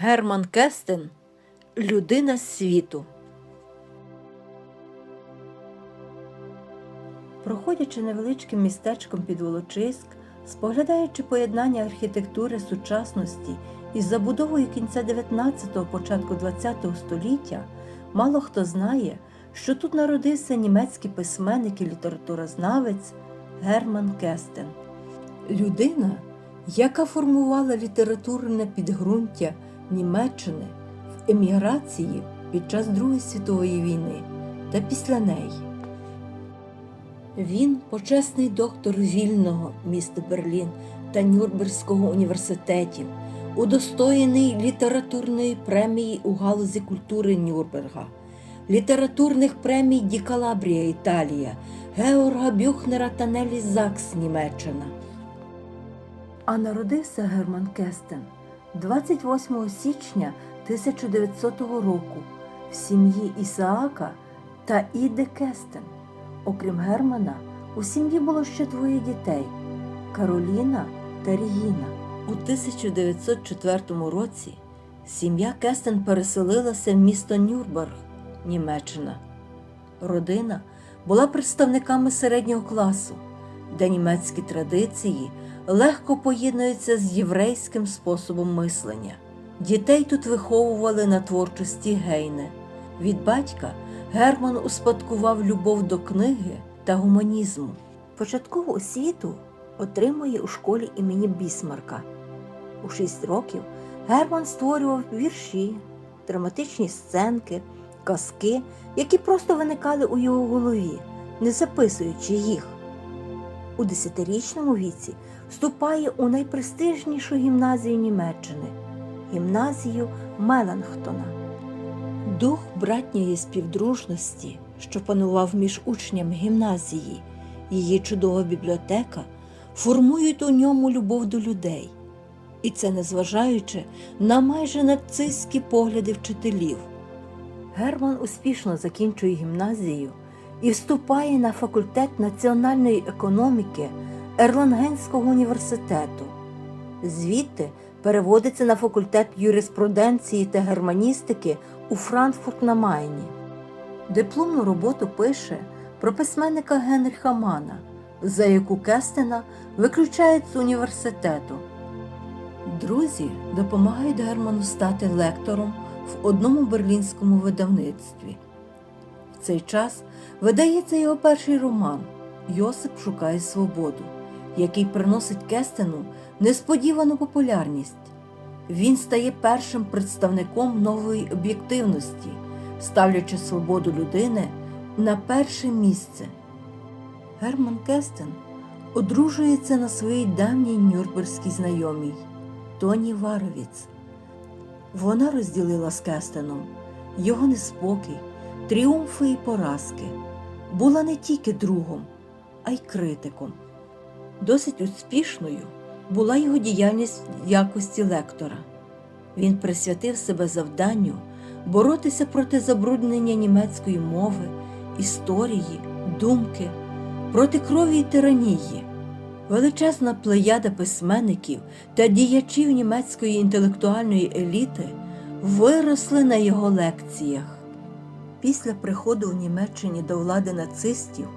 Герман Кестен Людина світу. Проходячи невеличким містечком під Волочиськ, споглядаючи поєднання архітектури сучасності із забудовою кінця 19-го, початку 20-го століття, мало хто знає, що тут народився німецький письменник і літературознавець Герман Кестен. Людина, яка формувала літературне підґрунтя Німеччини в еміграції під час Другої світової війни та після неї. Він почесний доктор вільного міста Берлін та Нюрнберзького університетів, удостоєний літературної премії у галузі культури Нюрнберга, літературних премій Ді Калабрія Італія, Георга Бюхнера та Нелі Закс Німеччина. А народився Герман Кестен 28 січня 1900 року в сім'ї Ісаака та Іде Кестен. Окрім Германа, у сім'ї було ще двоє дітей Кароліна та Регіна. У 1904 році сім'я Кестен переселилася в місто Нюрнберг, Німеччина. Родина була представниками середнього класу, де німецькі традиції легко поєднуються з єврейським способом мислення. Дітей тут виховували на творчості Гейне. Від батька Герман успадкував любов до книги та гуманізму. Початкову освіту отримує у школі імені Бісмарка. У шість років Герман створював вірші, драматичні сценки, казки, які просто виникали у його голові, не записуючи їх. У десятирічному віці вступає у найпрестижнішу гімназію Німеччини гімназію Меланхтона. Дух братньої співдружності, що панував між учнями гімназії, її чудова бібліотека, формують у ньому любов до людей, і це незважаючи на майже нацистські погляди вчителів. Герман успішно закінчує гімназію і вступає на факультет національної економіки Ерлангенського університету. Звідти переводиться на факультет юриспруденції та германістики у Франкфурт на Майні. Дипломну роботу пише про письменника Генріха Мана, за яку Кестена виключають з університету. Друзі допомагають Герману стати лектором в одному берлінському видавництві. В цей час видається його перший роман Йосип шукає свободу, який приносить Кестену несподівану популярність. Він стає першим представником нової об'єктивності, ставлячи свободу людини на перше місце. Герман Кестен одружується на своїй давній нюрнберзькій знайомій Тоні Варовіц. Вона розділила з Кестеном його неспокій, тріумфи і поразки, була не тільки другом, а й критиком. Досить успішною була його діяльність в якості лектора. Він присвятив себе завданню боротися проти забруднення німецької мови, історії, думки, проти крові і тиранії. Величезна плеяда письменників та діячів німецької інтелектуальної еліти виросли на його лекціях. Після приходу в Німеччині до влади нацистів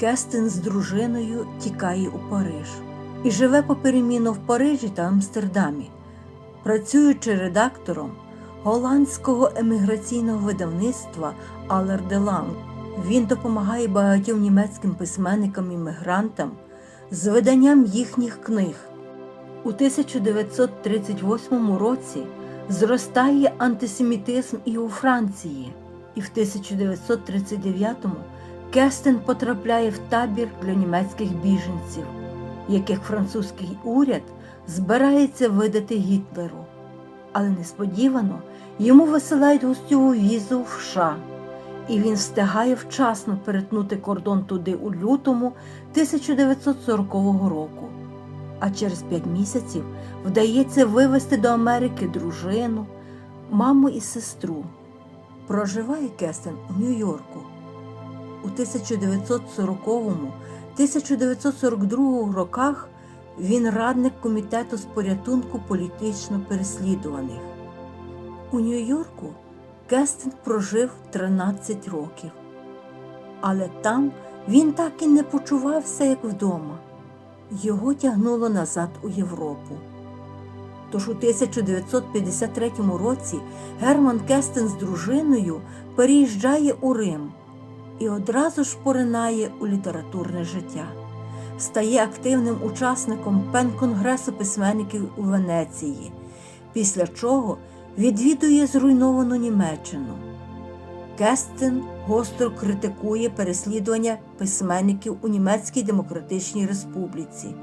Кестен з дружиною тікає у Париж і живе поперемінно в Парижі та Амстердамі, працюючи редактором голландського еміграційного видавництва Алер де Ланг. Він допомагає багатьом німецьким письменникам-іммігрантам з виданням їхніх книг. У 1938 році зростає антисемітизм і у Франції, і в 1939-му Кестен потрапляє в табір для німецьких біженців, яких французький уряд збирається видати Гітлеру. Але несподівано йому висилають гостьову візу в США, і він встигає вчасно перетнути кордон туди у лютому 1940 року. А через п'ять місяців вдається вивезти до Америки дружину, маму і сестру. Проживає Кестен у Нью-Йорку. У 1940-1942 роках він радник комітету з порятунку політично переслідуваних. У Нью-Йорку Кестен прожив 13 років, але там він так і не почувався як вдома. Його тягнуло назад у Європу. Тож у 1953 році Герман Кестен з дружиною переїжджає у Рим і одразу ж поринає у літературне життя. Стає активним учасником пен-конгресу письменників у Венеції, після чого відвідує зруйновану Німеччину. Кестен гостро критикує переслідування письменників у Німецькій Демократичній Республіці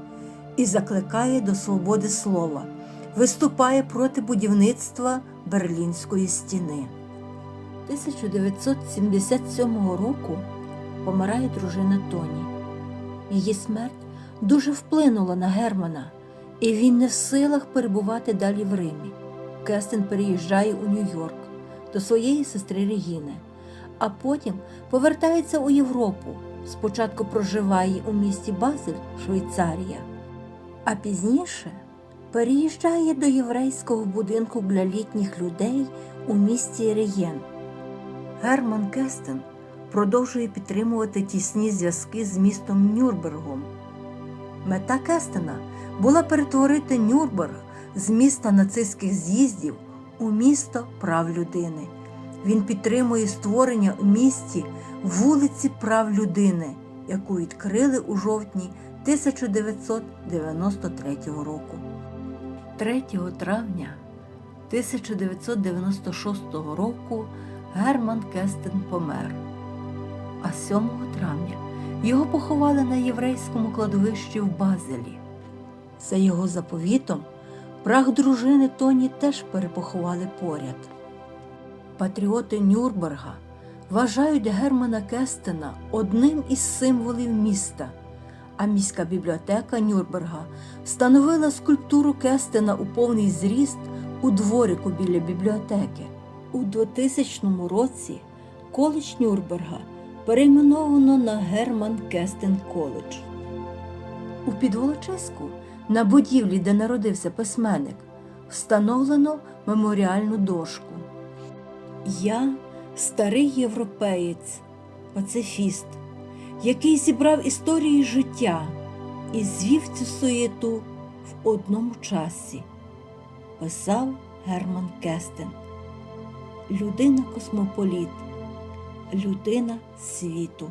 і закликає до свободи слова, виступає проти будівництва Берлінської стіни. 1977 року помирає дружина Тоні. Її смерть дуже вплинула на Германа, і він не в силах перебувати далі в Римі. Кестен переїжджає у Нью-Йорк до своєї сестри Регіни, а потім повертається у Європу. Спочатку проживає у місті Базель, Швейцарія, а пізніше переїжджає до єврейського будинку для літніх людей у місті Реєн. Герман Кестен продовжує підтримувати тісні зв'язки з містом Нюрнбергом. Мета Кестена була перетворити Нюрнберг з міста нацистських з'їздів у місто прав людини. Він підтримує створення у місті вулиці прав людини, яку відкрили у жовтні 1993 року. 3 травня 1996 року Герман Кестен помер, а 7 травня його поховали на єврейському кладовищі в Базелі. За його заповітом, прах дружини Тоні теж перепоховали поряд. Патріоти Нюрнберга вважають Германа Кестена одним із символів міста, а міська бібліотека Нюрнберга встановила скульптуру Кестена у повний зріст у дворику біля бібліотеки. У 2000 році коледж Нюрнберга перейменовано на Герман Кестен Коледж. У Підволочиську, на будівлі, де народився письменник, встановлено меморіальну дошку. Я старий європеєць, пацифіст, який зібрав історії життя і звів цю суєту в одному часі, писав Герман Кестен. Людина космополіт, людина світу.